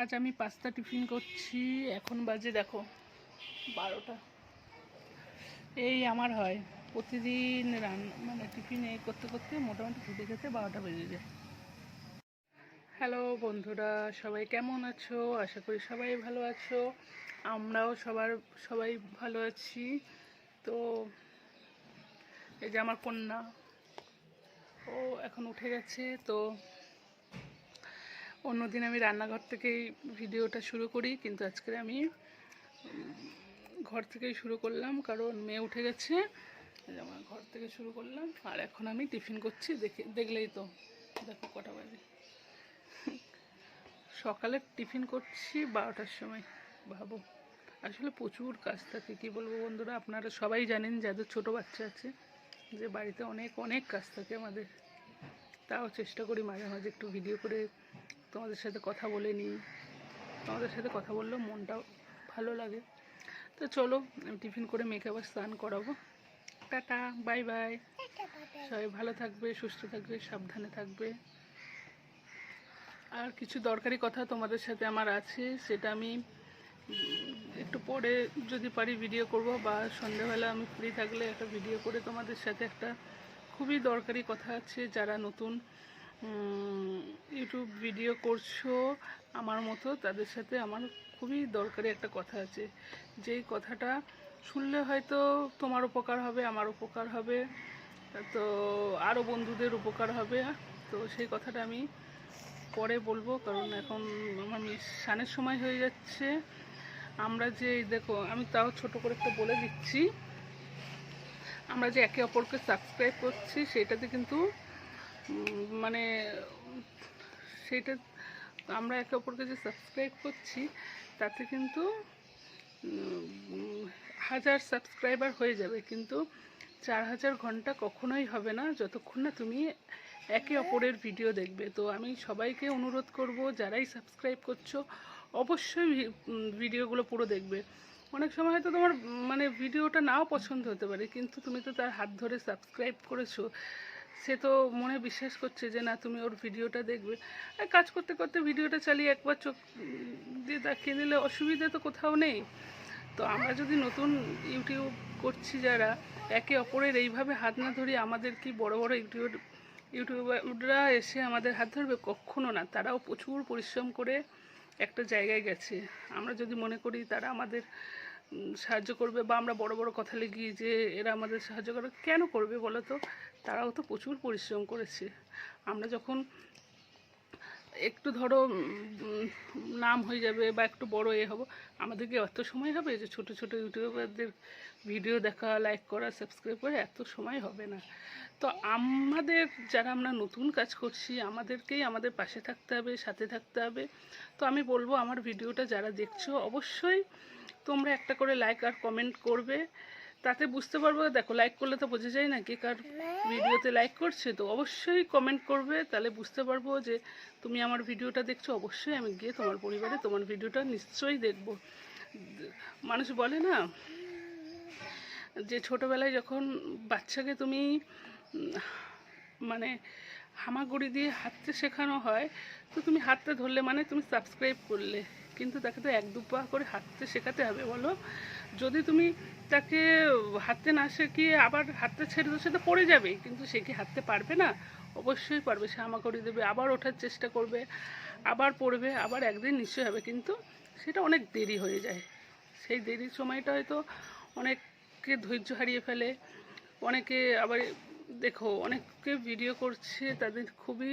আজ আমি pasta tiffin করছি। এখন বাজে দেখো বারোটা। এই আমার হয়। প্রতিদিন রান্না মানে টিফিন এই করতে করতে মোটামুটি খেতে খেতে বারোটা বেজে যায়। হ্যালো বন্ধুরা, সবাই কেমন আছো? আশা করি সবাই ভালো আছো। আমরাও সবার, সবাই ভালো আছি। তো এই যে আমার কন্যা, ও এখন উঠে গেছে, তো অন্যদিন আমি রান্নাঘর থেকেই ভিডিওটা শুরু করি, কিন্তু আজকে আমি ঘর থেকেই শুরু করলাম, কারণ মেয়ে উঠে গেছে। আমার ঘর থেকে শুরু করলাম, আর এখন আমি টিফিন করছি, দেখে, দেখলেই তো, দেখো কটা বাজে। সকালে টিফিন করছি বারোটার সময়, ভাবো। আসলে প্রচুর কাজ থাকে, কি বলব বন্ধুরা, আপনারা সবাই জানেন, যাদের ছোট বাচ্চা আছে, যে বাড়িতে অনেক অনেক কাজ থাকে আমাদের। তাও চেষ্টা করি মাঝে মাঝে একটু ভিডিও করে তোমাদের সাথে কথা বলে নিই। তোমাদের সাথে কথা বললেও মনটাও ভালো লাগে। তো চলো, আমি টিফিন করে মেয়েকে আবার স্নান করাবো। Tata, bye bye. সবাই ভালো থাকবে, সুস্থ থাকবে, সাবধানে থাকবে। আর কিছু দরকারি কথা তোমাদের সাথে আমার আছে, সেটা আমি একটু পরে যদি পারি ভিডিও করব বা সন্ধ্যাবেলা আমি ফ্রি থাকলে একটা ভিডিও করে তোমাদের সাথে একটা খুবই দরকারি কথা আছে যারা নতুন ইউটিউব ভিডিও করছ আমার মতো, তাদের সাথে আমার খুবই দরকারি একটা কথা আছে। যেই কথাটা শুনলে হয়তো তোমার উপকার হবে, আমার উপকার হবে, তো আরও বন্ধুদের উপকার হবে। তো সেই কথাটা আমি পরে বলব, কারণ এখন আমার সানের সময় হয়ে যাচ্ছে। আমরা যে, দেখো, আমি তাও ছোট করে একটা বলে দিচ্ছি। আমরা যে একে অপরকে সাবস্ক্রাইব করছি, সেটাতে কিন্তু মানে সেটা আমরা একে অপরকে যে সাবস্ক্রাইব করছি, তাতে কিন্তু হাজার সাবস্ক্রাইবার হয়ে যাবে। কিন্তু চার হাজার ঘণ্টা কখনোই হবে না, যতক্ষণ না তুমি একে অপরের ভিডিও দেখবে। তো আমি সবাইকে অনুরোধ করব, যারাই সাবস্ক্রাইব করছ, অবশ্যই ভিডিওগুলো পুরো দেখবে। অনেক সময় হয়তো তোমার মানে ভিডিওটা নাও পছন্দ হতে পারে, কিন্তু তুমি তো তার হাত ধরে সাবস্ক্রাইব করেছ। সে তো মনে বিশ্বাস করছে যে না, তুমি ওর ভিডিওটা দেখবে। আর কাজ করতে করতে ভিডিওটা চালিয়ে একবার চোখ দিয়ে তাকিয়ে দিলে অসুবিধা তো কোথাও নেই। তো আমরা যদি নতুন ইউটিউব করছি যারা, একে অপরের এইভাবে হাত না ধরি আমাদের কি বড় বড় ইউটিউব, ইউটিউবাররা এসে আমাদের হাত ধরবে? কখনো না। তারাও প্রচুর পরিশ্রম করে একটা জায়গায় গেছে। আমরা যদি মনে করি তারা আমাদের সাহায্য করবে বা আমরা বড় বড় কথা লিখি যে এরা আমাদের সাহায্য করবে, কেন করবে বলো তো? তারাও তো প্রচুর পরিশ্রম করেছে। আমরা যখন একটু ধরো নাম হয়ে যাবে বা একটু বড় এ হব। আমাদেরকে অত সময় হবে যে ছোট ছোট ইউটিউবারদের ভিডিও দেখা লাইক করা সাবস্ক্রাইব করা এত সময় হবে না। তো আমাদের, যারা আমরা নতুন কাজ করছি, আমাদেরকেই আমাদের পাশে থাকতে হবে, সাথে থাকতে হবে। তো আমি বলব, আমার ভিডিওটা যারা দেখছ, অবশ্যই তোমরা একটা করে লাইক আর কমেন্ট করবে। তাতে বুঝতে পারব দেখো লাইক করলে তো বোঝা যায় না কে কার ভিডিওতে লাইক করছে তো অবশ্যই কমেন্ট করবে তাহলে বুঝতে পারব যে তুমি আমার ভিডিওটা দেখছ অবশ্যই আমি গিয়ে তোমার পরিবারে তোমার ভিডিওটা নিশ্চয়ই দেখব। মানুষ বলে না যে ছোটোবেলায় যখন বাচ্চাকে তুমি মানে হামাগুড়ি দিয়ে হাঁটতে শেখানো হয় তো তুমি হাঁটতে ধরলে মানে তুমি সাবস্ক্রাইব করলে। কিন্তু তাকে তো এক দু পা করে হাঁটতে শেখাতে হবে, বলো। যদি তুমি তাকে হাঁটতে না শেখিয়ে আবার হাঁটতে ছেড়ে তো সে তো পড়ে যাবে, কিন্তু সে কি হাঁটতে পারবে না? অবশ্যই পারবে, সে হামাগুড়ি দেবে, আবার ওঠার চেষ্টা করবে, আবার পড়বে, আবার একদিন নিশ্চয়ই হবে, কিন্তু সেটা অনেক দেরি হয়ে যায়। সেই দেরির সময়টা হয়তো অনেককে ধৈর্য হারিয়ে ফেলে, অনেকে আবার দেখো, অনেককে ভিডিও করছে, তাদের খুবই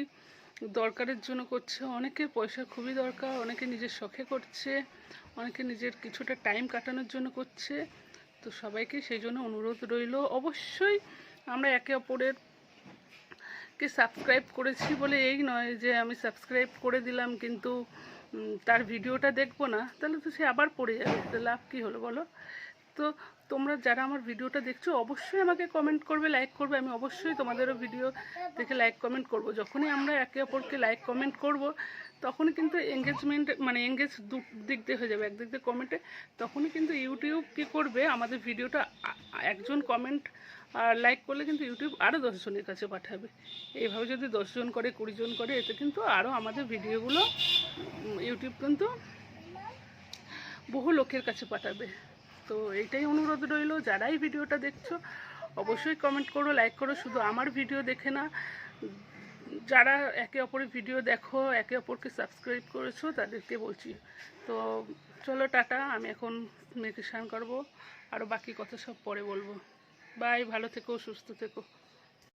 দরকারের জন্য করছে। অনেকের পয়সা খুবই দরকার, অনেকে নিজের শখে করছে, অনেকে নিজের কিছুটা টাইম কাটানোর জন্য করছে। তো সবাইকে সেই জন্য অনুরোধ রইল। অবশ্যই আমরা একে অপরের কে সাবস্ক্রাইব করেছি বলে এই নয় যে আমি সাবস্ক্রাইব করে দিলাম কিন্তু তার ভিডিওটা দেখব না, তাহলে তো সে আবার পড়ে যাবে। তো লাভ কী হলো বলো? তো তোমরা যারা আমার ভিডিওটা দেখছ, অবশ্যই আমাকে কমেন্ট করবে লাইক করবে। আমি অবশ্যই তোমাদেরও ভিডিও দেখে লাইক কমেন্ট করব। যখনই আমরা একে অপরকে লাইক কমেন্ট করব, তখনই কিন্তু এঙ্গেজমেন্ট মানে এঙ্গেজ দু দিক দিয়ে হয়ে যাবে একদিক দিয়ে কমেন্টে তখনই কিন্তু ইউটিউব কী করবে, আমাদের ভিডিওটা একজন কমেন্ট আর লাইক করলে কিন্তু ইউটিউব আরও দশজনের কাছে পাঠাবে। এইভাবে যদি দশজন করে, কুড়ি জন করে, এতে কিন্তু আরও আমাদের ভিডিওগুলো ইউটিউব কিন্তু বহু লোকের কাছে পাঠাবে। তো এইটাই অনুরোধ রইল, যারাই ভিডিওটা দেখছ, অবশ্যই কমেন্ট করো লাইক করো, শুধু আমার ভিডিও দেখে না, যারা একে অপরের ভিডিও দেখো, একে অপরকে সাবস্ক্রাইব করেছ, তাদেরকে বলছি। তো চলো, টাটা, আমি এখন মেয়েকে স্নান করব আরও বাকি কথা সব পরে বলব। বাই ভালো থেকো, সুস্থ থেকো।